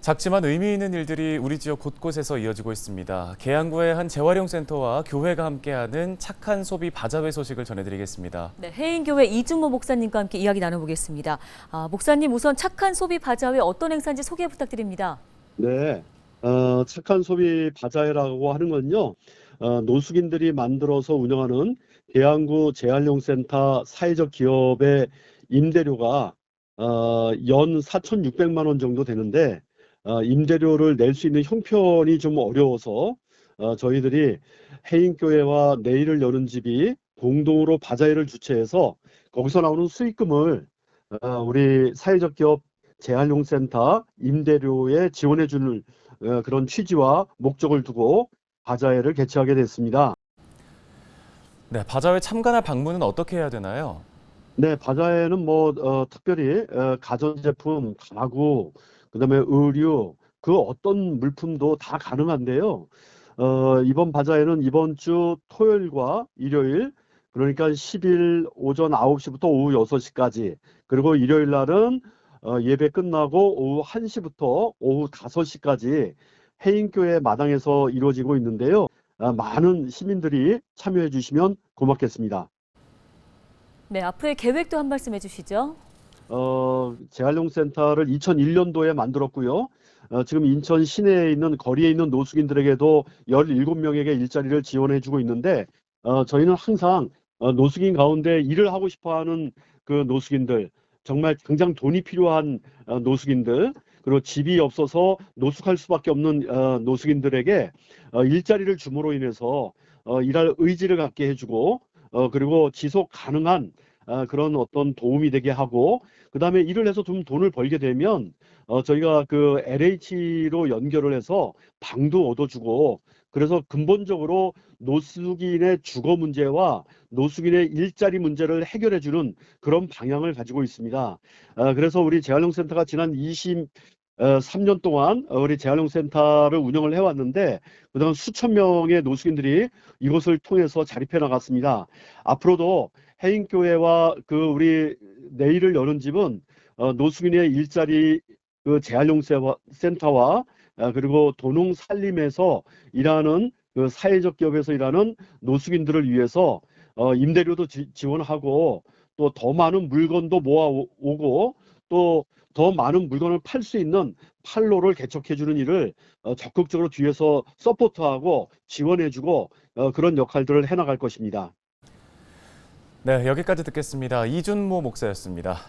작지만 의미 있는 일들이 우리 지역 곳곳에서 이어지고 있습니다. 계양구의 한 재활용 센터와 교회가 함께하는 착한 소비 바자회 소식을 전해드리겠습니다. 네, 해인교회 이준모 목사님과 함께 이야기 나눠보겠습니다. 아, 목사님 우선 착한 소비 바자회 어떤 행사인지 소개 부탁드립니다. 네, 어, 착한 소비 바자회라고 하는 건요, 어, 노숙인들이 만들어서 운영하는 계양구 재활용센터 사회적 기업의 임대료가 어, 연 4,600만 원 정도 되는데 어, 임대료를 낼 수 있는 형편이 좀 어려워서 어, 저희들이 해인교회와 내일을 여는 집이 공동으로 바자회를 주최해서 거기서 나오는 수익금을 어, 우리 사회적 기업 재활용센터 임대료에 지원해 주는 어, 그런 취지와 목적을 두고 바자회를 개최하게 됐습니다. 네, 바자회 참관할 방문은 어떻게 해야 되나요? 네, 바자회는 뭐 어, 특별히 어, 가전제품, 가구, 그다음에 의류, 그 어떤 물품도 다 가능한데요. 어, 이번 바자회는 이번 주 토요일과 일요일, 그러니까 10일 오전 9시부터 오후 6시까지, 그리고 일요일 날은 어, 예배 끝나고 오후 1시부터 오후 5시까지 해인교회 마당에서 이루어지고 있는데요. 아, 많은 시민들이 참여해 주시면 고맙겠습니다. 네, 앞으로의 계획도 한 말씀 해주시죠. 어, 재활용센터를 2001년도에 만들었고요. 어, 지금 인천 시내에 있는 거리에 있는 노숙인들에게도 17명에게 일자리를 지원해주고 있는데 어, 저희는 항상 어, 노숙인 가운데 일을 하고 싶어하는 그 노숙인들, 정말 당장 돈이 필요한 어, 노숙인들, 그리고 집이 없어서 노숙할 수밖에 없는 어, 노숙인들에게 어, 일자리를 줌으로 인해서 어, 일할 의지를 갖게 해주고 어, 그리고 지속 가능한 아, 그런 어떤 도움이 되게 하고 그 다음에 일을 해서 좀 돈을 벌게 되면 어, 저희가 그 LH로 연결을 해서 방도 얻어주고 그래서 근본적으로 노숙인의 주거 문제와 노숙인의 일자리 문제를 해결해주는 그런 방향을 가지고 있습니다. 아, 그래서 우리 재활용센터가 지난 20 어, 3년 동안 어, 우리 재활용센터를 운영을 해왔는데 그동안 수천 명의 노숙인들이 이곳을 통해서 자립해 나갔습니다. 앞으로도 해인교회와 그 우리 내일을 여는 집은 어, 노숙인의 일자리 그 재활용센터와 아, 그리고 도농 살림에서 일하는 그 사회적 기업에서 일하는 노숙인들을 위해서 어, 임대료도 지, 지원하고 또 더 많은 물건도 모아오고 또 더 많은 물건을 팔 수 있는 판로를 개척해 주는 일을 어, 적극적으로 뒤에서 서포트하고 지원해 주고 어, 그런 역할들을 해나갈 것입니다. 네, 여기까지 듣겠습니다. 이준모 목사였습니다.